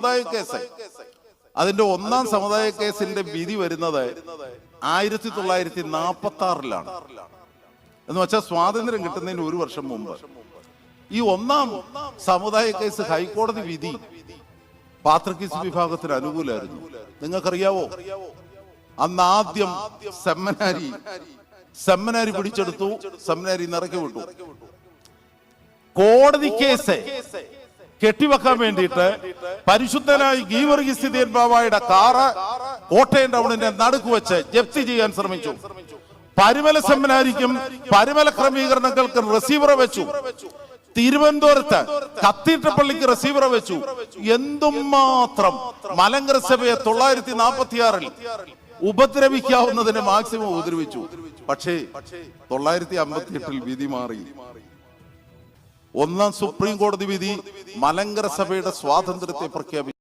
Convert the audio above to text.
സമുദായ കേസ് അതിന്റെ ഒന്നാം സമുദായ കേസിന്റെ വിധി വരുന്നത് ആയിരത്തി തൊള്ളായിരത്തി നാൽപ്പത്തി ആറിലാണ് എന്ന് വെച്ചാൽ സ്വാതന്ത്ര്യം കിട്ടുന്നതിന് ഒരു വർഷം മുമ്പ്. ഈ ഒന്നാം സമുദായ കേസ് ഹൈക്കോടതി വിധി പാത്രക്കീസ് വിഭാഗത്തിന് അനുകൂലമായിരുന്നു. നിങ്ങൾക്കറിയാവോ? അന്ന് ആദ്യം സെമ്മനാരി സെമ്മനാരി പിടിച്ചെടുത്തു സെമ്മനാരി നിറക്കി വിട്ടു. കോടതി കേസ് കെട്ടിവെക്കാൻ വേണ്ടിയിട്ട് പരിശുദ്ധനായി ഗീവർഗീസ് സ്ഥിതിയൻ ബാബായുടെ കാറ് കോട്ടയം ടൗണിന്റെ നടുക്ക് വെച്ച് ജപ്തി ചെയ്യാൻ ശ്രമിച്ചു. പരിമല സെമിനാരിക്കും പരിമല ക്രമീകരണങ്ങൾക്കും റിസീവർ വെച്ചു. തിരുവനന്തപുരത്ത് കത്തീറ്റപ്പള്ളിക്ക് റിസീവർ വെച്ചു. എന്തും മാത്രം. മലങ്കര സഭയെ തൊള്ളായിരത്തി നാൽപ്പത്തി ആറിൽ ഉപദ്രവിക്കാവുന്നതിന് മാക്സിമം ഉപദ്രവിച്ചു. പക്ഷേ തൊള്ളായിരത്തി അമ്പത്തി എട്ടിൽ വിധി മാറി. ഒന്നാം സുപ്രീം കോടതി വിധി മലങ്കര സഭയുടെ സ്വാതന്ത്ര്യത്തെ പ്രഖ്യാപിച്ചു.